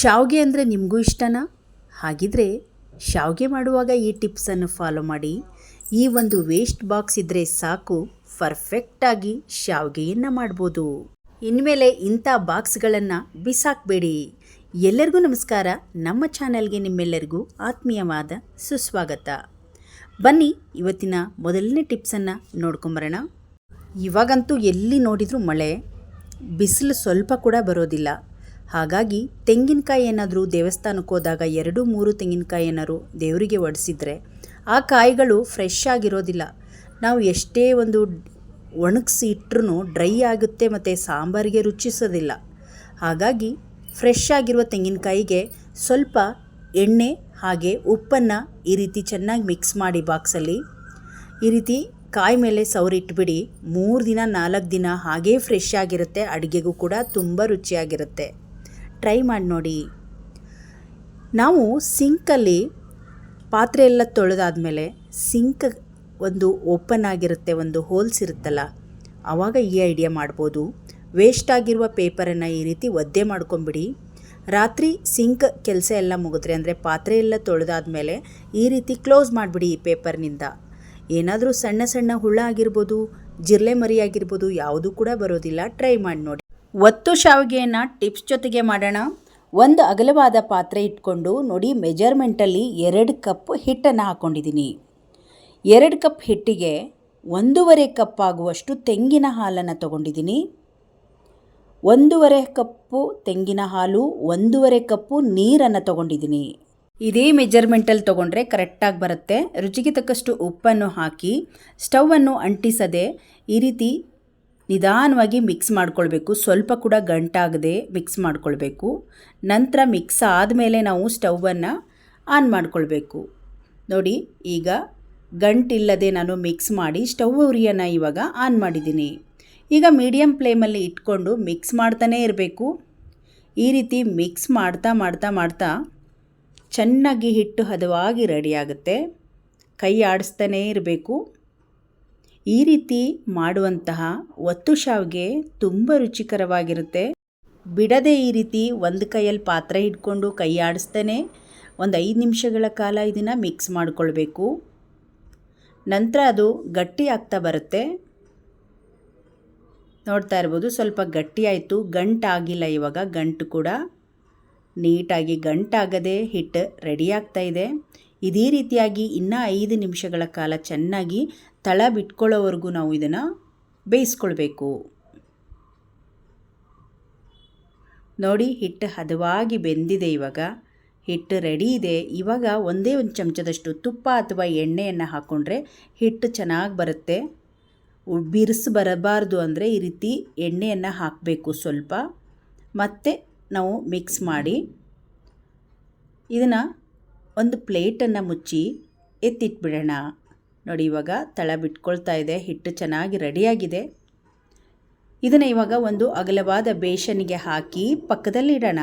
ಶಾವಿಗೆ ಅಂದರೆ ನಿಮಗೂ ಇಷ್ಟನಾ? ಹಾಗಿದ್ರೆ ಶಾವಿಗೆ ಮಾಡುವಾಗ ಈ ಟಿಪ್ಸನ್ನು ಫಾಲೋ ಮಾಡಿ. ಈ ಒಂದು ವೇಸ್ಟ್ ಬಾಕ್ಸ್ ಇದ್ದರೆ ಸಾಕು ಪರ್ಫೆಕ್ಟಾಗಿ ಶಾವಿಗೆಯನ್ನು ಮಾಡ್ಬೋದು. ಇನ್ಮೇಲೆ ಇಂಥ ಬಾಕ್ಸ್ಗಳನ್ನು ಬಿಸಾಕಬೇಡಿ. ಎಲ್ಲರಿಗೂ ನಮಸ್ಕಾರ. ನಮ್ಮ ಚಾನೆಲ್ಗೆ ನಿಮ್ಮೆಲ್ಲರಿಗೂ ಆತ್ಮೀಯವಾದ ಸುಸ್ವಾಗತ. ಬನ್ನಿ, ಇವತ್ತಿನ ಮೊದಲನೇ ಟಿಪ್ಸನ್ನು ನೋಡ್ಕೊಂಬರೋಣ. ಇವಾಗಂತೂ ಎಲ್ಲಿ ನೋಡಿದರೂ ಮಳೆ, ಬಿಸಿಲು ಸ್ವಲ್ಪ ಕೂಡ ಬರೋದಿಲ್ಲ. ಹಾಗಾಗಿ ತೆಂಗಿನಕಾಯಿ ಏನಾದರೂ ದೇವಸ್ಥಾನಕ್ಕೆ ಹೋದಾಗ ಎರಡು, ಮೂರು ತೆಂಗಿನಕಾಯಿ ಏನಾದ್ರು ದೇವರಿಗೆ ಒಡಿಸಿದ್ರೆ ಆ ಕಾಯಿಗಳು ಫ್ರೆಶ್ ಆಗಿರೋದಿಲ್ಲ. ನಾವು ಎಷ್ಟೇ ಒಂದು ಒಣಗಿಸಿ ಇಟ್ಟರೂ ಡ್ರೈ ಆಗುತ್ತೆ ಮತ್ತು ಸಾಂಬಾರಿಗೆ ರುಚಿಸೋದಿಲ್ಲ. ಹಾಗಾಗಿ ಫ್ರೆಶ್ ಆಗಿರುವ ತೆಂಗಿನಕಾಯಿಗೆ ಸ್ವಲ್ಪ ಎಣ್ಣೆ ಹಾಗೆ ಉಪ್ಪನ್ನು ಈ ರೀತಿ ಚೆನ್ನಾಗಿ ಮಿಕ್ಸ್ ಮಾಡಿ ಬಾಕ್ಸಲ್ಲಿ ಈ ರೀತಿ ಕಾಯಿ ಮೇಲೆ ಸೌರಿಟ್ಬಿಡಿ ಮೂರು ದಿನ, ನಾಲ್ಕು ದಿನ ಹಾಗೇ ಫ್ರೆಶ್ ಆಗಿರುತ್ತೆ, ಅಡುಗೆಗೂ ಕೂಡ ತುಂಬ ರುಚಿಯಾಗಿರುತ್ತೆ. ಟ್ರೈ ಮಾಡಿ ನೋಡಿ. ನಾವು ಸಿಂಕಲ್ಲಿ ಪಾತ್ರೆ ಎಲ್ಲ ತೊಳೆದಾದ್ಮೇಲೆ ಸಿಂಕ್ ಒಂದು ಓಪನ್ ಆಗಿರುತ್ತೆ, ಒಂದು ಹೋಲ್ಸ್ ಇರುತ್ತಲ್ಲ ಆವಾಗ ಈ ಐಡಿಯಾ ಮಾಡ್ಬೋದು. ವೇಸ್ಟ್ ಆಗಿರುವ ಪೇಪರನ್ನು ಈ ರೀತಿ ಒದ್ದೆ ಮಾಡ್ಕೊಂಬಿಡಿ. ರಾತ್ರಿ ಸಿಂಕ್ ಕೆಲಸ ಎಲ್ಲ ಮುಗಿದ್ರೆ, ಅಂದರೆ ಪಾತ್ರೆ ಎಲ್ಲ ತೊಳೆದಾದ್ಮೇಲೆ ಈ ರೀತಿ ಕ್ಲೋಸ್ ಮಾಡಿಬಿಡಿ ಈ ಪೇಪರ್ನಿಂದ ಏನಾದರೂ ಸಣ್ಣ ಸಣ್ಣ ಹುಳ ಆಗಿರ್ಬೋದು ಜಿರ್ಲೆ ಮರಿ ಆಗಿರ್ಬೋದು, ಯಾವುದೂ ಕೂಡ ಬರೋದಿಲ್ಲ ಟ್ರೈ ಮಾಡಿ ನೋಡಿ. ಒತ್ತು ಶಾವಿಗೆಯನ್ನು ಟಿಪ್ಸ್ ಜೊತೆಗೆ ಮಾಡೋಣ. ಒಂದು ಅಗಲವಾದ ಪಾತ್ರೆ ಇಟ್ಕೊಂಡು ನೋಡಿ ಮೆಜರ್ಮೆಂಟಲ್ಲಿ ಎರಡು ಕಪ್ ಹಿಟ್ಟನ್ನು ಹಾಕ್ಕೊಂಡಿದ್ದೀನಿ ಎರಡು ಕಪ್ ಹಿಟ್ಟಿಗೆ ಒಂದೂವರೆ ಕಪ್ ಆಗುವಷ್ಟು ತೆಂಗಿನ ಹಾಲನ್ನು ತಗೊಂಡಿದ್ದೀನಿ. ಒಂದೂವರೆ ಕಪ್ಪು ತೆಂಗಿನ ಹಾಲು, ಒಂದೂವರೆ ಕಪ್ಪು ನೀರನ್ನು ತಗೊಂಡಿದ್ದೀನಿ. ಇದೇ ಮೆಜರ್ಮೆಂಟಲ್ಲಿ ತೊಗೊಂಡ್ರೆ ಕರೆಕ್ಟಾಗಿ ಬರುತ್ತೆ. ರುಚಿಗೆ ತಕ್ಕಷ್ಟು ಉಪ್ಪನ್ನು ಹಾಕಿ ಸ್ಟವನ್ನು ಅಂಟಿಸದೆ ಈ ರೀತಿ ನಿಧಾನವಾಗಿ ಮಿಕ್ಸ್ ಮಾಡ್ಕೊಳ್ಬೇಕು. ಸ್ವಲ್ಪ ಕೂಡ ಗಂಟಾಗದೆ ಮಿಕ್ಸ್ ಮಾಡ್ಕೊಳ್ಬೇಕು. ನಂತರ ಮಿಕ್ಸ್ ಆದಮೇಲೆ ನಾವು ಸ್ಟವನ್ನು ಆನ್ ಮಾಡ್ಕೊಳ್ಬೇಕು. ನೋಡಿ, ಈಗ ಗಂಟಿಲ್ಲದೆ ನಾನು ಮಿಕ್ಸ್ ಮಾಡಿ ಸ್ಟವ್ ಉರಿಯನ್ನು ಇವಾಗ ಆನ್ ಮಾಡಿದ್ದೀನಿ. ಈಗ ಮೀಡಿಯಮ್ ಫ್ಲೇಮಲ್ಲಿ ಇಟ್ಕೊಂಡು ಮಿಕ್ಸ್ ಮಾಡ್ತಾನೇ ಇರಬೇಕು. ಈ ರೀತಿ ಮಿಕ್ಸ್ ಮಾಡ್ತಾ ಮಾಡ್ತಾ ಮಾಡ್ತಾ ಚೆನ್ನಾಗಿ ಹಿಟ್ಟು ಹದವಾಗಿ ರೆಡಿಯಾಗುತ್ತೆ ಕೈ ಆಡಿಸ್ತಾನೇ ಇರಬೇಕು. ಈ ರೀತಿ ಮಾಡುವಂತಹ ಒತ್ತು ಶಾವಿಗೆ ತುಂಬ ರುಚಿಕರವಾಗಿರುತ್ತೆ. ಬಿಡದೆ ಈ ರೀತಿ ಒಂದು ಕೈಯಲ್ಲಿ ಪಾತ್ರೆ ಹಿಡ್ಕೊಂಡು ಕೈ ಆಡಿಸ್ತೇನೆ ಒಂದು ಐದು ನಿಮಿಷಗಳ ಕಾಲ ಇದನ್ನು ಮಿಕ್ಸ್ ಮಾಡಿಕೊಳ್ಬೇಕು. ನಂತರ ಅದು ಗಟ್ಟಿ ಆಗ್ತಾ ಬರುತ್ತೆ. ನೋಡ್ತಾ ಇರ್ಬೋದು ಸ್ವಲ್ಪ ಗಟ್ಟಿಯಾಯಿತು ಗಂಟಾಗಿಲ್ಲ ಇವಾಗ, ಗಂಟು ಕೂಡ. ನೀಟಾಗಿ ಗಂಟಾಗದೆ ಹಿಟ್ಟು ರೆಡಿ ಆಗ್ತಾ ಇದೆ. ಇದೇ ರೀತಿಯಾಗಿ ಇನ್ನೂ ಐದು ನಿಮಿಷಗಳ ಕಾಲ ಚೆನ್ನಾಗಿ ತಳ ಬಿಟ್ಕೊಳ್ಳೋವರೆಗೂ ನಾವು ಇದನ್ನು ಬೇಯಿಸ್ಕೊಳ್ಬೇಕು. ನೋಡಿ, ಹಿಟ್ಟು ಹದವಾಗಿ ಬೆಂದಿದೆ ಇವಾಗ. ಹಿಟ್ಟು ರೆಡಿ ಇದೆ. ಇವಾಗ ಒಂದೇ ಒಂದು ಚಮಚದಷ್ಟು ತುಪ್ಪ ಅಥವಾ ಎಣ್ಣೆಯನ್ನು ಹಾಕ್ಕೊಂಡ್ರೆ ಹಿಟ್ಟು ಚೆನ್ನಾಗಿ ಬರುತ್ತೆ. ಬಿರುಸು ಬರಬಾರ್ದು ಅಂದರೆ ಈ ರೀತಿ ಎಣ್ಣೆಯನ್ನು ಹಾಕಬೇಕು ಸ್ವಲ್ಪ. ಮತ್ತು ನಾವು ಮಿಕ್ಸ್ ಮಾಡಿ ಇದನ್ನು ಒಂದು ಪ್ಲೇಟನ್ನು ಮುಚ್ಚಿ ಎತ್ತಿಟ್ಬಿಡೋಣ. ನೋಡಿ, ಇವಾಗ ತಳ ಬಿಟ್ಕೊಳ್ತಾ ಇದೆ, ಹಿಟ್ಟು ಚೆನ್ನಾಗಿ ರೆಡಿಯಾಗಿದೆ. ಇದನ್ನು ಇವಾಗ ಒಂದು ಅಗಲವಾದ ಬೇಷನಿಗೆ ಹಾಕಿ ಪಕ್ಕದಲ್ಲಿಡೋಣ.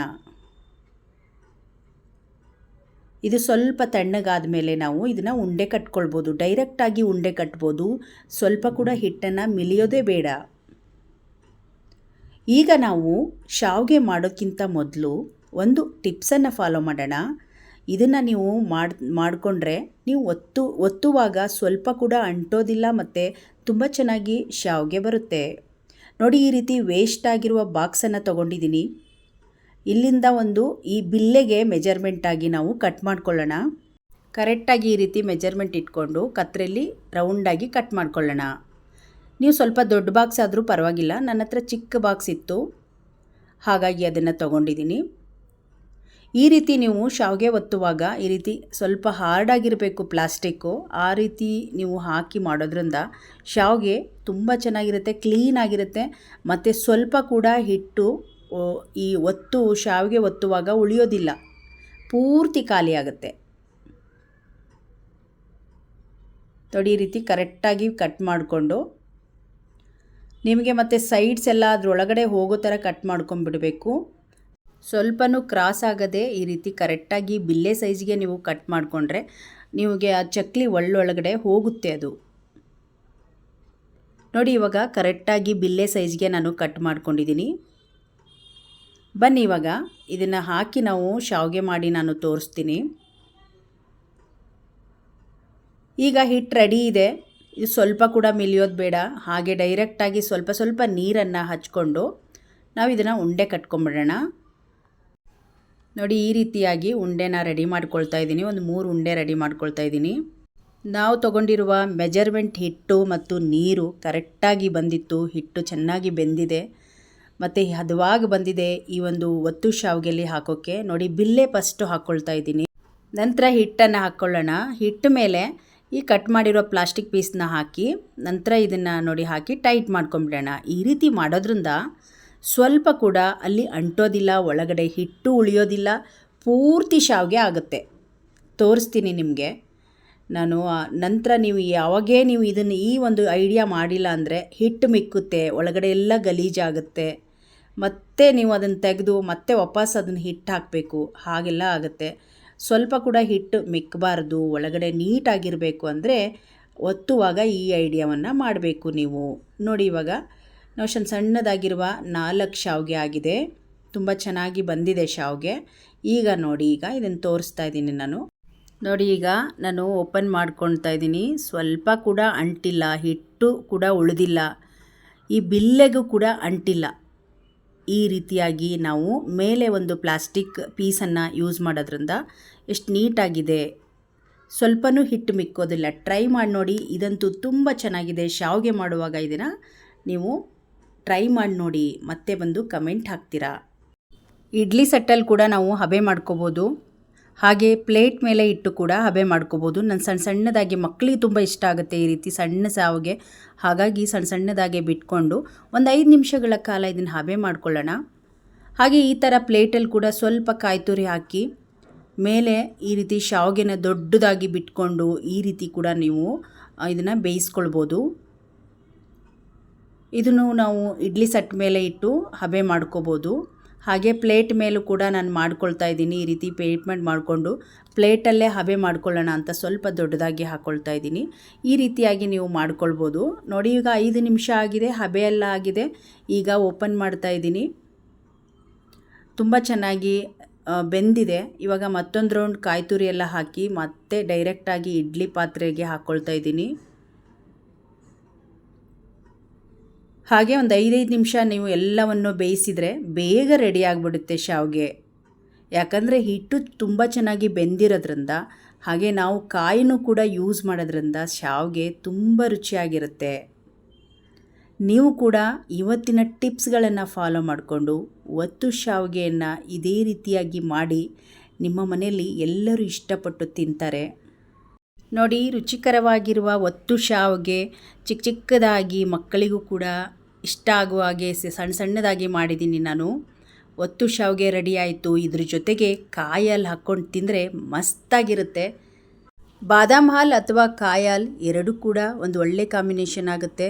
ಇದು ಸ್ವಲ್ಪ ತಣ್ಣಗಾದ ಮೇಲೆ ನಾವು ಇದನ್ನು ಉಂಡೆ ಕಟ್ಕೊಳ್ಬೋದು ಡೈರೆಕ್ಟಾಗಿ ಉಂಡೆ ಕಟ್ಬೋದು. ಸ್ವಲ್ಪ ಕೂಡ ಹಿಟ್ಟನ್ನು ಮಿಲಿಯೋದೇ ಬೇಡ. ಈಗ ನಾವು ಶಾವಿಗೆ ಮಾಡೋಕ್ಕಿಂತ ಮೊದಲು ಒಂದು ಟಿಪ್ಸನ್ನು ಫಾಲೋ ಮಾಡೋಣ. ಇದನ್ನು ನೀವು ಮಾಡಿ, ಮಾಡಿಕೊಂಡ್ರೆ ನೀವು ಒತ್ತು, ಒತ್ತುವಾಗ ಸ್ವಲ್ಪ ಕೂಡ ಅಂಟೋದಿಲ್ಲ ಮತ್ತು ತುಂಬ ಚೆನ್ನಾಗಿ ಶಾವ್ಗೆ ಬರುತ್ತೆ. ನೋಡಿ ಈ ರೀತಿ ವೇಸ್ಟ್ ಆಗಿರುವ ಬಾಕ್ಸನ್ನು ತೊಗೊಂಡಿದ್ದೀನಿ ಇಲ್ಲಿಂದ ಒಂದು ಈ ಬಿಲ್ಲೆಗೆ ಮೆಜರ್ಮೆಂಟಾಗಿ ನಾವು ಕಟ್ ಮಾಡ್ಕೊಳ್ಳೋಣ. ಕರೆಕ್ಟಾಗಿ ಈ ರೀತಿ ಮೆಜರ್ಮೆಂಟ್ ಇಟ್ಕೊಂಡು ಕತ್ರೆಯಲ್ಲಿ ರೌಂಡಾಗಿ ಕಟ್ ಮಾಡ್ಕೊಳ್ಳೋಣ. ನೀವು ಸ್ವಲ್ಪ ದೊಡ್ಡ ಬಾಕ್ಸ್ ಆದರೂ ಪರವಾಗಿಲ್ಲ, ನನ್ನ ಹತ್ರ ಚಿಕ್ಕ ಬಾಕ್ಸ್ ಇತ್ತು. ಹಾಗಾಗಿ ಅದನ್ನು ತೊಗೊಂಡಿದ್ದೀನಿ ಈ ರೀತಿ ನೀವು ಶಾವಿಗೆ ಒತ್ತುವಾಗ ಈ ರೀತಿ ಸ್ವಲ್ಪ ಹಾರ್ಡಾಗಿರಬೇಕು ಪ್ಲಾಸ್ಟಿಕ್ಕು, ಆ ರೀತಿ ನೀವು ಹಾಕಿ ಮಾಡೋದ್ರಿಂದ ಶಾವಿಗೆ ತುಂಬ ಚೆನ್ನಾಗಿರುತ್ತೆ ಕ್ಲೀನಾಗಿರುತ್ತೆ ಮತ್ತು ಸ್ವಲ್ಪ ಕೂಡ ಹಿಟ್ಟು ಈ ಒತ್ತು, ಶಾವಿಗೆ ಒತ್ತುವಾಗ ಉಳಿಯೋದಿಲ್ಲ. ಪೂರ್ತಿ ಖಾಲಿಯಾಗುತ್ತೆ ತೊಡಿ ರೀತಿ ಕರೆಕ್ಟಾಗಿ ಕಟ್ ಮಾಡಿಕೊಂಡು ನಿಮಗೆ ಮತ್ತು ಸೈಡ್ಸ್ ಎಲ್ಲ ಅದರೊಳಗಡೆ ಹೋಗೋ ಥರ ಕಟ್ ಮಾಡ್ಕೊಂಡ್ಬಿಡಬೇಕು. ಸ್ವಲ್ಪನೂ ಕ್ರಾಸ್ ಆಗದೆ ಈ ರೀತಿ ಕರೆಕ್ಟಾಗಿ ಬಿಲ್ಲೆ ಸೈಜ್ಗೆ ನೀವು ಕಟ್ ಮಾಡಿಕೊಂಡ್ರೆ ನಿಮಗೆ ಆ ಚಕ್ಲಿ ಒಳ್ಳೊಳಗಡೆ ಹೋಗುತ್ತೆ ಅದು. ನೋಡಿ ಇವಾಗ ಕರೆಕ್ಟಾಗಿ ಬಿಲ್ಲೆ ಸೈಜ್ಗೆ ನಾನು ಕಟ್ ಮಾಡ್ಕೊಂಡಿದ್ದೀನಿ. ಬನ್ನಿ ಇವಾಗ ಇದನ್ನು ಹಾಕಿ ನಾವು ಶಾವಿಗೆ ಮಾಡಿ ನಾನು ತೋರಿಸ್ತೀನಿ. ಈಗ ಹಿಟ್ಟು ರೆಡಿ ಇದೆ. ಇದು ಸ್ವಲ್ಪ ಕೂಡ ಮಿಲಿಯೋದು ಬೇಡ. ಹಾಗೆ ಡೈರೆಕ್ಟಾಗಿ ಸ್ವಲ್ಪ ಸ್ವಲ್ಪ ನೀರನ್ನು ಹಚ್ಕೊಂಡು ನಾವು ಇದನ್ನು ಉಂಡೆ ಕಟ್ಕೊಂಬಿಡೋಣ ನೋಡಿ, ಈ ರೀತಿಯಾಗಿ ಉಂಡೆನ ರೆಡಿ ಮಾಡ್ಕೊಳ್ತಾ ಇದ್ದೀನಿ. ಒಂದು ಮೂರು ಉಂಡೆ ರೆಡಿ ಮಾಡ್ಕೊಳ್ತಾ ಇದ್ದೀನಿ. ನಾವು ತಗೊಂಡಿರುವ ಮೆಜರ್ಮೆಂಟ್ ಹಿಟ್ಟು ಮತ್ತು ನೀರು ಕರೆಕ್ಟಾಗಿ ಬಂದಿತ್ತು. ಹಿಟ್ಟು ಚೆನ್ನಾಗಿ ಬೆಂದಿದೆ. ಮತ್ತು ಹದವಾಗಿ ಬಂದಿದೆ ಈ ಒಂದು ಒತ್ತು ಶಾವಿಗೆಯಲ್ಲಿ ಹಾಕೋಕ್ಕೆ. ನೋಡಿ, ಬಿಲ್ಲೆ ಫಸ್ಟು ಹಾಕ್ಕೊಳ್ತಾ ಇದ್ದೀನಿ. ನಂತರ ಹಿಟ್ಟನ್ನು ಹಾಕ್ಕೊಳ್ಳೋಣ ಹಿಟ್ಟು ಮೇಲೆ ಈ ಕಟ್ ಮಾಡಿರೋ ಪ್ಲಾಸ್ಟಿಕ್ ಪೀಸ್ನ ಹಾಕಿ, ನಂತರ ಇದನ್ನು ನೋಡಿ ಹಾಕಿ ಟೈಟ್ ಮಾಡ್ಕೊಂಬಿಡೋಣ. ಈ ರೀತಿ ಮಾಡೋದ್ರಿಂದ ಸ್ವಲ್ಪ ಕೂಡ ಅಲ್ಲಿ ಅಂಟೋದಿಲ್ಲ, ಒಳಗಡೆ ಹಿಟ್ಟು ಉಳಿಯೋದಿಲ್ಲ, ಪೂರ್ತಿ ಶಾವಿಗೆ ಆಗುತ್ತೆ. ತೋರಿಸ್ತೀನಿ ನಿಮಗೆ. ನಾನು ನಂತರ ನೀವು ಯಾವಾಗೇ ನೀವು ಇದನ್ನು ಈ ಒಂದು ಐಡಿಯಾ ಮಾಡಿಲ್ಲ ಅಂದರೆ ಹಿಟ್ಟು ಮಿಕ್ಕುತ್ತೆ, ಒಳಗಡೆ ಎಲ್ಲ ಗಲೀಜಾಗುತ್ತೆ ಮತ್ತೆ ನೀವು ಅದನ್ನು ತೆಗೆದು ಮತ್ತೆ ವಾಪಸ್ ಅದನ್ನು ಹಿಟ್ಟು ಹಾಕಬೇಕು, ಹಾಗೆಲ್ಲ ಆಗುತ್ತೆ. ಸ್ವಲ್ಪ ಕೂಡ ಹಿಟ್ಟು ಮಿಕ್ಕಬಾರ್ದು, ಒಳಗಡೆ ನೀಟಾಗಿರಬೇಕು ಅಂದರೆ ಒತ್ತುವಾಗ ಈ ಐಡಿಯಾವನ್ನು ಮಾಡಬೇಕು ನೀವು. ನೋಡಿ ಇವಾಗ ಸಣ್ಣ ಸಣ್ಣದಾಗಿರುವ ನಾಲ್ಕು ಶಾವಿಗೆ ಆಗಿದೆ. ತುಂಬ ಚೆನ್ನಾಗಿ ಬಂದಿದೆ ಶಾವಿಗೆ. ಈಗ ನೋಡಿ, ಈಗ ಇದನ್ನು ತೋರಿಸ್ತಾ ಇದ್ದೀನಿ ನಾನು. ನೋಡಿ, ಈಗ ನಾನು ಓಪನ್ ಮಾಡ್ಕೊಳ್ತಾ ಇದ್ದೀನಿ. ಸ್ವಲ್ಪ ಕೂಡ ಅಂಟಿಲ್ಲ, ಹಿಟ್ಟು ಕೂಡ ಉಳಿದಿಲ್ಲ. ಈ ಬಿಲ್ಲೆಗೂ ಕೂಡ ಅಂಟಿಲ್ಲ. ಈ ರೀತಿಯಾಗಿ ನಾವು ಮೇಲೆ ಒಂದು ಪ್ಲಾಸ್ಟಿಕ್ ಪೀಸನ್ನು ಯೂಸ್ ಮಾಡೋದ್ರಿಂದ ಎಷ್ಟು ನೀಟಾಗಿದೆ. ಸ್ವಲ್ಪನೂ ಹಿಟ್ಟು ಮಿಕ್ಕೋದಿಲ್ಲ. ಟ್ರೈ ಮಾಡಿ ನೋಡಿ. ಇದಂತೂ ತುಂಬ ಚೆನ್ನಾಗಿದೆ. ಶಾವಿಗೆ ಮಾಡುವಾಗ ಇದನ್ನು ನೀವು ಟ್ರೈ ಮಾಡಿ ನೋಡಿ, ಮತ್ತೆ ಬಂದು ಕಮೆಂಟ್ ಹಾಕ್ತೀರಾ? ಇಡ್ಲಿ ಸಟ್ಟಲ್ಲಿ ಕೂಡ ನಾವು ಹಬೆ ಮಾಡ್ಕೋಬೋದು. ಹಾಗೆ ಪ್ಲೇಟ್ ಮೇಲೆ ಇಟ್ಟು ಕೂಡ ಹಬೆ ಮಾಡ್ಕೋಬೋದು. ನನ್ನ ಸಣ್ಣ ಸಣ್ಣದಾಗಿ ಮಕ್ಕಳಿಗೆ ತುಂಬ ಇಷ್ಟ ಆಗುತ್ತೆ ಈ ರೀತಿ ಸಣ್ಣ ಸಾವಿಗೆ. ಹಾಗಾಗಿ ಸಣ್ಣ ಸಣ್ಣದಾಗೆ ಬಿಟ್ಕೊಂಡು ಒಂದು ಐದು ನಿಮಿಷಗಳ ಕಾಲ ಇದನ್ನು ಹಬೆ ಮಾಡ್ಕೊಳ್ಳೋಣ. ಹಾಗೆ ಈ ಥರ ಪ್ಲೇಟಲ್ಲಿ ಕೂಡ ಸ್ವಲ್ಪ ಕಾಯಿ ತುರಿ ಹಾಕಿ, ಮೇಲೆ ಈ ರೀತಿ ಶಾವಿಗೆನ ದೊಡ್ಡದಾಗಿ ಬಿಟ್ಕೊಂಡು ಈ ರೀತಿ ಕೂಡ ನೀವು ಇದನ್ನು ಬೇಯಿಸ್ಕೊಳ್ಬೋದು. ಇದನ್ನು ನಾವು ಇಡ್ಲಿ ಸಟ್ ಮೇಲೆ ಇಟ್ಟು ಹಬೆ ಮಾಡ್ಕೋಬೋದು. ಹಾಗೆ ಪ್ಲೇಟ್ ಮೇಲೂ ಕೂಡ ನಾನು ಮಾಡ್ಕೊಳ್ತಾ ಇದ್ದೀನಿ. ಈ ರೀತಿ ಪೇಟ್ಮೆಂಟ್ ಮಾಡಿಕೊಂಡು ಪ್ಲೇಟಲ್ಲೇ ಹಬೆ ಮಾಡ್ಕೊಳ್ಳೋಣ ಅಂತ ಸ್ವಲ್ಪ ದೊಡ್ಡದಾಗಿ ಹಾಕ್ಕೊಳ್ತಾ ಇದ್ದೀನಿ. ಈ ರೀತಿಯಾಗಿ ನೀವು ಮಾಡ್ಕೊಳ್ಬೋದು. ನೋಡಿ, ಈಗ ಐದು ನಿಮಿಷ ಆಗಿದೆ. ಹಬೆ ಎಲ್ಲ ಆಗಿದೆ. ಈಗ ಓಪನ್ ಮಾಡ್ತಾ ಇದ್ದೀನಿ. ತುಂಬ ಚೆನ್ನಾಗಿ ಬೆಂದಿದೆ. ಇವಾಗ ಮತ್ತೊಂದು ರೌಂಡ್ ಕಾಯಿ ಎಲ್ಲ ಹಾಕಿ ಮತ್ತೆ ಡೈರೆಕ್ಟಾಗಿ ಇಡ್ಲಿ ಪಾತ್ರೆಗೆ ಹಾಕ್ಕೊಳ್ತಾ ಇದ್ದೀನಿ. ಹಾಗೆ ಒಂದು ಐದೈದು ನಿಮಿಷ ನೀವು ಎಲ್ಲವನ್ನು ಬೇಯಿಸಿದರೆ ಬೇಗ ರೆಡಿ ಆಗಿಬಿಡುತ್ತೆ ಶಾವಿಗೆ. ಯಾಕಂದರೆ ಹಿಟ್ಟು ತುಂಬ ಚೆನ್ನಾಗಿ ಬೆಂದಿರೋದ್ರಿಂದ, ಹಾಗೆ ನಾವು ಕಾಯಿನೂ ಕೂಡ ಯೂಸ್ ಮಾಡೋದ್ರಿಂದ ಶಾವಿಗೆ ತುಂಬ ರುಚಿಯಾಗಿರುತ್ತೆ. ನೀವು ಕೂಡ ಇವತ್ತಿನ ಟಿಪ್ಸ್ಗಳನ್ನು ಫಾಲೋ ಮಾಡಿಕೊಂಡು ಒತ್ತು ಶಾವಿಗೆಯನ್ನು ಇದೇ ರೀತಿಯಾಗಿ ಮಾಡಿ ನಿಮ್ಮ ಮನೆಯಲ್ಲಿ ಎಲ್ಲರೂ ಇಷ್ಟಪಟ್ಟು ತಿಂತಾರೆ. ನೋಡಿ, ರುಚಿಕರವಾಗಿರುವ ಒತ್ತು ಶಾವಿಗೆ ಚಿಕ್ಕ ಚಿಕ್ಕದಾಗಿ ಮಕ್ಕಳಿಗೂ ಕೂಡ ಇಷ್ಟ ಆಗುವ ಹಾಗೆ ಸಣ್ಣ ಸಣ್ಣದಾಗಿ ಮಾಡಿದ್ದೀನಿ ನಾನು. ಒತ್ತು ಶಾವಿಗೆ ರೆಡಿ ಆಯಿತು. ಇದ್ರ ಜೊತೆಗೆ ಕಾಯಲ್ಲಿ ಹಾಕ್ಕೊಂಡು ತಿಂದರೆ ಮಸ್ತಾಗಿರುತ್ತೆ. ಬಾದಾಮ್ ಹಾಲ್ ಅಥವಾ ಕಾಯಾಲ್ ಎರಡೂ ಕೂಡ ಒಂದು ಒಳ್ಳೆ ಕಾಂಬಿನೇಷನ್ ಆಗುತ್ತೆ.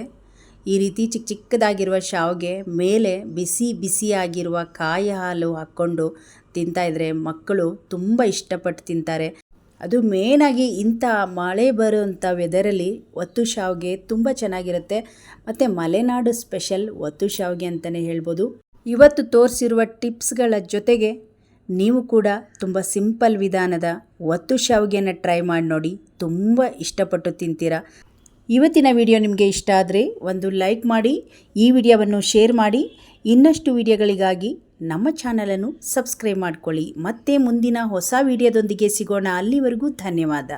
ಈ ರೀತಿ ಚಿಕ್ಕ ಚಿಕ್ಕದಾಗಿರುವ ಶಾವಿಗೆ ಮೇಲೆ ಬಿಸಿ ಬಿಸಿಯಾಗಿರುವ ಕಾಯಿ ಹಾಲು ಹಾಕ್ಕೊಂಡು ತಿಂತಾಯಿದ್ರೆ ಮಕ್ಕಳು ತುಂಬ ಇಷ್ಟಪಟ್ಟು ತಿಂತಾರೆ. ಅದು ಮೇನಾಗಿ ಇಂಥ ಮಳೆ ಬರುವಂಥ ವೆದರಲ್ಲಿ ಒತ್ತು ಶಾವಿಗೆ ತುಂಬ ಚೆನ್ನಾಗಿರುತ್ತೆ. ಮತ್ತು ಮಲೆನಾಡು ಸ್ಪೆಷಲ್ ಒತ್ತು ಶಾವಿಗೆ ಅಂತಲೇ ಹೇಳ್ಬೋದು. ಇವತ್ತು ತೋರಿಸಿರುವ ಟಿಪ್ಸ್ಗಳ ಜೊತೆಗೆ ನೀವು ಕೂಡ ತುಂಬ ಸಿಂಪಲ್ ವಿಧಾನದ ಒತ್ತು ಶಾವಿಗೆಯನ್ನು ಟ್ರೈ ಮಾಡಿ ನೋಡಿ, ತುಂಬ ಇಷ್ಟಪಟ್ಟು ತಿಂತೀರಾ. ಇವತ್ತಿನ ವಿಡಿಯೋ ನಿಮಗೆ ಇಷ್ಟ ಆದರೆ ಒಂದು ಲೈಕ್ ಮಾಡಿ, ಈ ವಿಡಿಯೋವನ್ನು ಶೇರ್ ಮಾಡಿ, ಇನ್ನಷ್ಟು ವಿಡಿಯೋಗಳಿಗಾಗಿ ನಮ್ಮ ಚಾನಲನ್ನು ಸಬ್ಸ್ಕ್ರೈಬ್ ಮಾಡ್ಕೊಳ್ಳಿ. ಮತ್ತೆ ಮುಂದಿನ ಹೊಸ ವಿಡಿಯೋದೊಂದಿಗೆ ಸಿಗೋಣ. ಅಲ್ಲಿವರೆಗೂ ಧನ್ಯವಾದ.